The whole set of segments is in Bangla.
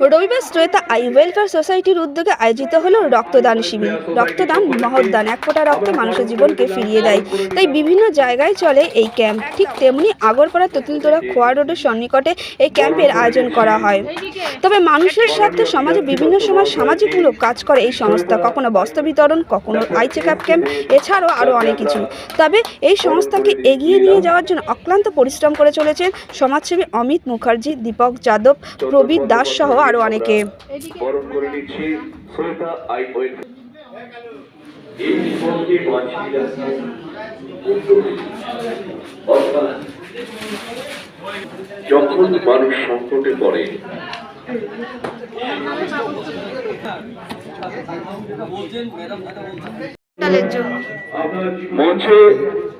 রবিবার শ্রেতা আই ওয়েলফেয়ার সোসাইটির উদ্যোগে আয়োজিত হলো রক্তদান শিবির। রক্তদান মহৎদান এক ফোঁটা রক্ত মানুষের জীবনকে ফিরিয়ে দেয়। তাই বিভিন্ন জায়গায় চলে এই ক্যাম্প। ঠিক তেমনি আগরপাড়া তেঁতুলতলা খোয়া রোডের সন্নিকটে এই ক্যাম্পের আয়োজন করা হয়। তবে মানুষের স্বার্থে সমাজে বিভিন্ন সময় সামাজিকমূলক কাজ করে এই সংস্থা। কখনো বস্ত্র বিতরণ, কখনো আই চেক আপ ক্যাম্প, এছাড়াও আরও অনেক কিছু। তবে এই সংস্থাকে এগিয়ে নিয়ে যাওয়ার জন্য অক্লান্ত পরিশ্রম করে চলেছেন সমাজসেবী অমিত মুখার্জি, দীপক যাদব, প্রবীর দাস সহ আরও অনেকে। যখন মানুষ সংকটে পড়ে মঞ্চে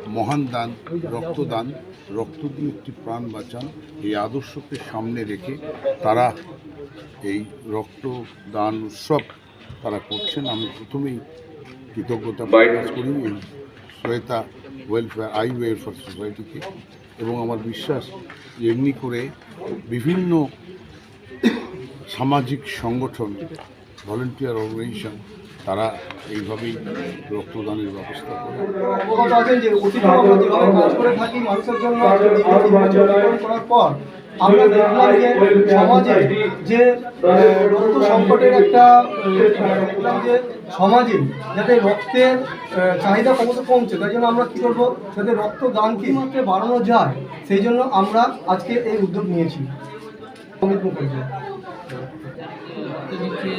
মহান দান রক্তদান রক্ত দিয়ে একটি প্রাণ বাঁচান এই আদর্শকে সামনে রেখে তারা এই রক্তদান উৎসব তারা করছেন। আমি প্রথমেই কৃতজ্ঞতা প্রকাশ করি এই শ্বেতা ওয়েলফেয়ার আই ওয়েলফেয়ার সোসাইটিকে এবং আমার বিশ্বাস এমনি করে বিভিন্ন সামাজিক সংগঠন ভলেন্টিয়ার অর্গানাইজেশন তারা এইভাবেই রক্তদানের ব্যবস্থা করে। আমরা দেখলাম যে সমাজে যে রক্ত সংকটের একটা দেখলাম যে সমাজে যাতে রক্তের চাহিদা ক্রমশ কমছে, তাই জন্য আমরা কী করব? যাতে রক্ত দানকে মাত্রে বাড়ানো যায়, সেই জন্য আমরা আজকে এই উদ্যোগ নিয়েছি। তো দেখছি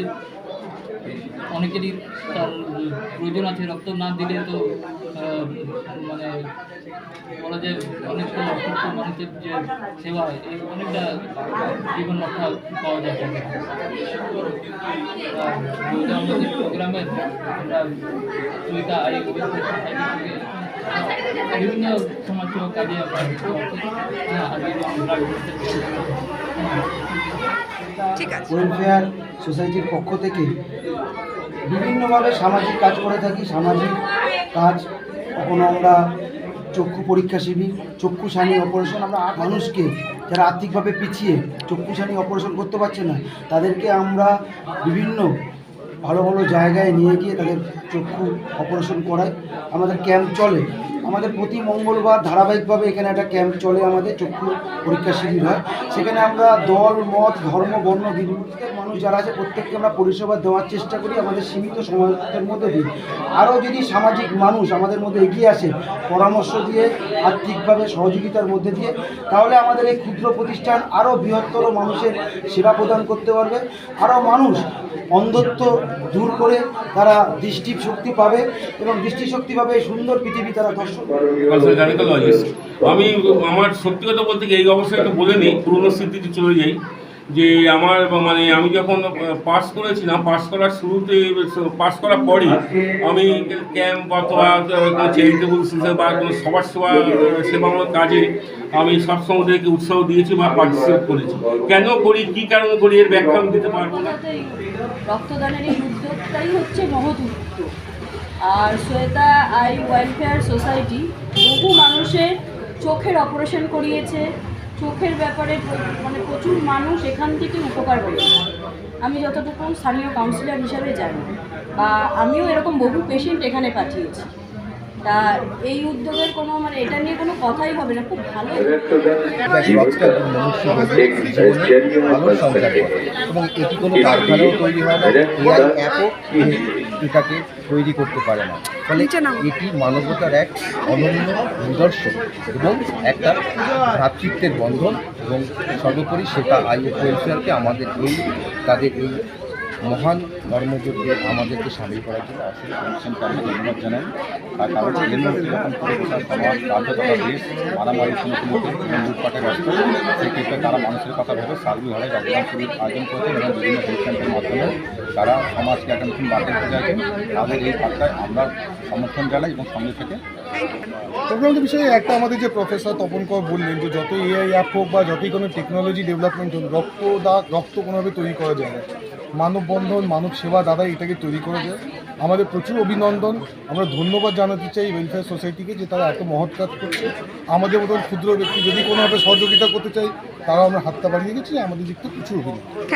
অনেকেরই তার প্রয়োজন আছে রক্ত না দিলে তো মানে বলা যায় অনেক অসুস্থ মানুষের যে সেবা হয়, এই অনেকটা জীবন রক্ষা পাওয়া যায়। আমাদের প্রোগ্রামের আমরা সুবিধা আই বিভিন্ন সমাজসেবা কাজে আমরা হ্যাঁ আজকে ব্লাড ওয়েলফেয়ার সোসাইটির পক্ষ থেকে বিভিন্নভাবে সামাজিক কাজ করে থাকি, সামাজিক কাজ। কখনো আমরা চক্ষু পরীক্ষা শিবির, চক্ষুসানি অপারেশন আমরা মানুষকে যারা আর্থিকভাবে পিছিয়ে চক্ষুসানি অপারেশন করতে পারছে না, তাদেরকে আমরা বিভিন্ন ভালো ভালো জায়গায় নিয়ে গিয়ে তাদের চক্ষু অপারেশন করাই। আমাদের ক্যাম্প চলে। আমাদের প্রতি মঙ্গলবার ধারাবাহিকভাবে এখানে একটা ক্যাম্প চলে আমাদের, চক্ষু পরীক্ষা শিবির হয়। সেখানে আমরা দল, মত, ধর্ম, বর্ণ বিভিন্ন মানুষ যারা আছে, প্রত্যেককে আমরা পরিষেবা দেওয়ার চেষ্টা করি আমাদের সীমিত সমাজের মধ্যে দিয়ে আরও যদি সামাজিক মানুষ আমাদের মধ্যে এগিয়ে আসে, পরামর্শ দিয়ে, আর্থিকভাবে সহযোগিতার মধ্যে দিয়ে, তাহলে আমাদের এই ক্ষুদ্র প্রতিষ্ঠান আরও বৃহত্তর মানুষের সেবা প্রদান করতে পারবে। আরও মানুষ অন্ধত্ব দূর করে তারা দৃষ্টি শক্তি পাবে এবং দৃষ্টিশক্তি পাবে সুন্দর পৃথিবী তারা দর্শন আমি আমার সত্যি কথা বলতে গিয়ে এই অবস্থায় একটু বলে নিই, পুরনো স্মৃতিতে চলে যাই। যে আমার মানে আমি যখন পাস করেছিলাম পাস করার শুরুতে পাস করার পরই আমি ক্যাম্প অথবা কোনো চ্যারিটেবল বা কোনো সমাজ সেবা সেবামূলক কাজে আমি সবসময় ওদেরকে উৎসাহ দিয়েছি বা পার্টিসিপেট করেছি। কেন করি, কী কারণে করি, এর ব্যাখ্যা আমি দিতে পারব না। রক্তদানের এই উদ্যোগটাই হচ্ছে মহৎ আর শ্বেতা আই ওয়েলফেয়ার সোসাইটি বহু মানুষের চোখের অপারেশন করিয়েছে চোখের ব্যাপারে মানে প্রচুর মানুষ এখান থেকে উপকার পেয়েছে আমি যতটুকু স্থানীয় কাউন্সিলর হিসাবে জানি বা আমিও এরকম বহু পেশেন্ট এখানে পাঠিয়েছি। তা এই উদ্যোগের কোনো মানে এটা নিয়ে কোনো কথাই হবে না খুব ভালো এবং এটি কোনো কারখানাও তৈরি হয় না। এটাকে তৈরি করতে পারে না। ফলে এটি মানবতার এক অনন্য নিদর্শন এবং একটা ভ্রাতৃত্বের বন্ধন এবং সর্বোপরি সেটা আই ওয়েলফেয়ারকে আমাদের এই তাদের এই মহান কর্মযজ্ঞে আমাদেরকে সামিল করার জন্য আমি ধন্যবাদ জানাই। তার কারণ এর মধ্যে যখন সমাজ রাজ্য তথা দেশ মারামারি মুখোমুখি এবং লুটপাটে ব্যস্ত সেই ক্ষেত্রে তারা মানুষের কথা ভেবে সার্বিকভাবে রক্তদান শিবির আয়োজন করেছেন এবং বিভিন্ন হেলথ ক্যাম্পের মাধ্যমে তারা সমাজকে একটা নতুন বার্তা দিতে চাইছেন তাদের এই বার্তায় আমরা সমর্থন জানাই এবং সঙ্গে থেকে প্রোগ্রামটির বিষয়ে একটা আমাদের যে প্রফেসর তপন কর বললেন যে যত এআই অ্যাপ হোক বা যতই কোনো টেকনোলজি ডেভেলপমেন্ট হোক, রক্ত দা রক্ত কোনোভাবে তৈরি করা যায় না। মানববন্ধন, মানব সেবা দাদা এটাকে তৈরি করা যায়। আমাদের প্রচুর অভিনন্দন। আমরা ধন্যবাদ জানাতে চাই ওয়েলফেয়ার সোসাইটিকে যে তারা এত মহৎ কাজ করছে। আমাদের মতন ক্ষুদ্র ব্যক্তি যদি কোনোভাবে সহযোগিতা করতে চাই তারা আমরা হাতটা বাড়িয়ে গেছি। আমাদের দিক থেকে প্রচুর অভিনন্দন।